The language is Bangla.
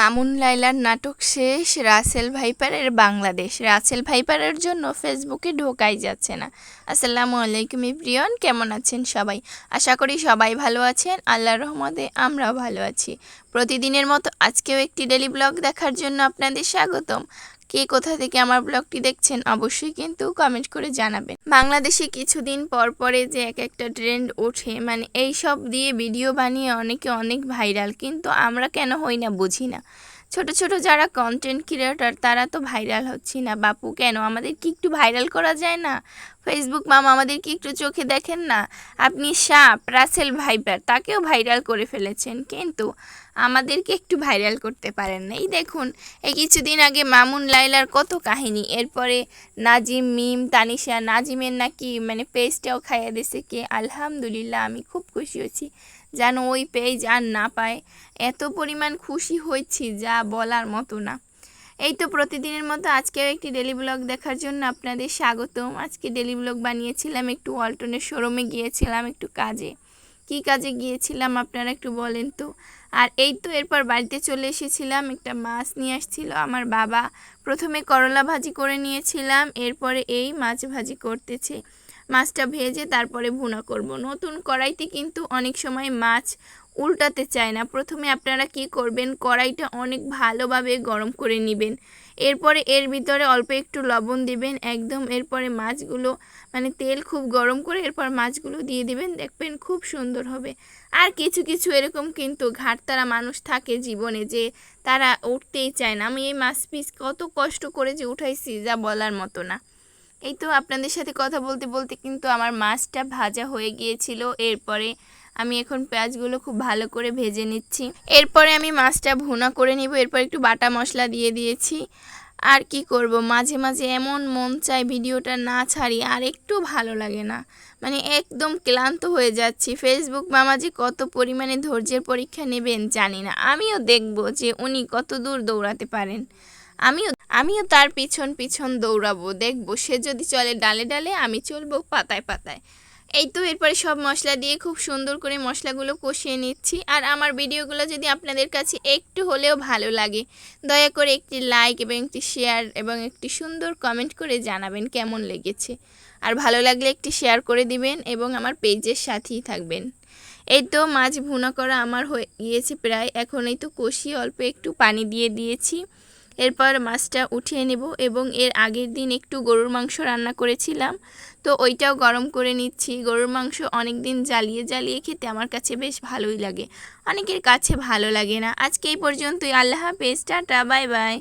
মামুন লাইলার নাটক শেষ, রাসেল ভাইপারের বাংলাদেশ। রাসেল ভাইপারের জন্য ফেসবুকে ঢোকাই যাচ্ছে না। আসসালামু আলাইকুম ইব্রিয়ন কেমন আছেন সবাই? আশা করি সবাই ভালো আছেন আল্লাহ রহমতে আমরাও ভালো আছি। প্রতিদিনের মতো আজকেও একটি ডেলি ব্লগ দেখার জন্য আপনাদের স্বাগতম। কে কোথা থেকে আমার ব্লগটি দেখছেন অবশ্যই কিন্তু কমেন্ট করে জানাবেন। বাংলাদেশে কিছুদিন পর পরে যে এক একটা ট্রেন্ড ওঠে মানে এই সব দিয়ে ভিডিও বানিয়ে অনেকে অনেক ভাইরাল কিন্তু আমরা কেন হই না বুঝি না। ছোট ছোট যারা কন্টেন্ট ক্রিয়েটর তারা তো ভাইরাল হচ্ছি না, বাপু। কেন? আমাদের কি একটু ভাইরাল করা যায় না? ফেসবুক মামা আমাদের কি একটু চোখে দেখেন না? আপনি সাপ, রাসেল ভাইপার, তাকেও ভাইরাল করে ফেলেছেন। কিন্তু আমাদেরকে একটু ভাইরাল করতে পারেন না। এই দেখুন, এই কিছুদিন আগে মামুন লাইলার কত কাহিনী। এরপরে নাজিম মিম, তানিশা, নাজিমের নাকি মানে পেজটাও খাইয়ে দিছে কে? আলহামদুলিল্লাহ, আমি খুব খুশি হয়েছি যেন ওই পেজ আর না পায়। এত পরিমাণ খুশি হয়েছি যা বলার মতো না। এই তো প্রতিদিনের মতো আজকেও একটি ডেলি ব্লগ দেখার জন্য আপনাদের স্বাগতম। আজকে ডেলি ব্লগ বানিয়েছিলাম একটু অল্টনের শোরুমে গিয়েছিলাম একটু কাজে। কি কাজে গিয়েছিলাম আপনারা একটু বলেন তো? আর এই তো এরপর বাড়িতে চলে এসেছিলাম, একটা মাছ নিয়ে আসছিল আমার বাবা। প্রথমে করলা ভাজি করে নিয়েছিলাম, এরপরে এই মাছ ভাজি করতেছে। মাছটা ভেজে তারপরে ভুনা করব। নতুন কড়াইতে কিন্তু অনেক সময় মাছ উল্টাতে চায় না। প্রথমে আপনারা কি করবেন? কড়াইটা অনেক ভালোভাবে গরম করে নেবেন। এরপরে এর ভিতরে অল্প একটু লবণ দিবেন। একদম এরপরে মাছগুলো মানে তেল খুব গরম করে এরপর মাছগুলো দিয়ে দিবেন। দেখবেন খুব সুন্দর হবে। আর কিছু কিছু এরকম কিন্তু ঘাটতারা মানুষ থাকে জীবনে যে তারা উঠতেই চায় না। আমি এই মাছ পিস কত কষ্ট করে যে উঠাইছি যা বলার মতো না। এই তো আপনাদের সাথে কথা বলতে বলতে কিন্তু আমার মাছটা ভাজা হয়ে গিয়েছিল। এরপরে আমি এখন পেঁয়াজগুলো খুব ভালো করে ভেজে নিচ্ছি। এরপরে আমি মাছটা ভুনা করে নিব। এরপর একটু বাটা মশলা দিয়ে দিয়েছি। আর কি করব? মাঝে মাঝে এমন মন চায় ভিডিওটা না ছাড়ি, আর একটু ভালো লাগে না। মানে একদম ক্লান্ত হয়ে যাচ্ছি। ফেসবুক মামা যে কত পরিমাণে ধৈর্যের পরীক্ষা নেবেন জানি না। আমিও দেখব যে উনি কত দূর দৌড়াতে পারেন। আমিও আমিও তার পিছন পিছন দৌড়াবো, দেখব। সে যদি চলে ডালে ডালে, আমি চলবো পাতায় পাতায়। এই তো এরপরে সব মশলা দিয়ে খুব সুন্দর করে মশলাগুলো কষিয়ে নিচ্ছি। আর আমার ভিডিওগুলো যদি আপনাদের কাছে একটু হলেও ভালো লাগে, দয়া করে একটি লাইক এবং একটি শেয়ার এবং একটি সুন্দর কমেন্ট করে জানাবেন কেমন লেগেছে। আর ভালো লাগলে একটি শেয়ার করে দিবেন এবং আমার পেজের সাথেই থাকবেন। এই তো মাছ ভুনা করা আমার হয়ে গিয়েছে প্রায়। এখন এই তো কষিয়ে অল্প একটু পানি দিয়ে দিয়েছি। এরপর মাছটা উঠিয়ে নেব এবং এর আগের দিন একটু গরুর মাংস রান্না করেছিলাম। তো ওইটাও গরম করে নিচ্ছি। গরুর মাংস অনেক দিন জ্বালিয়ে জ্বালিয়ে খেতে আমার কাছে বেশ ভালোই লাগে। অনেকের কাছে ভালো লাগে না। আজকে এই পর্যন্তই। আল্লাহ হাফেজ। Tata, bye bye.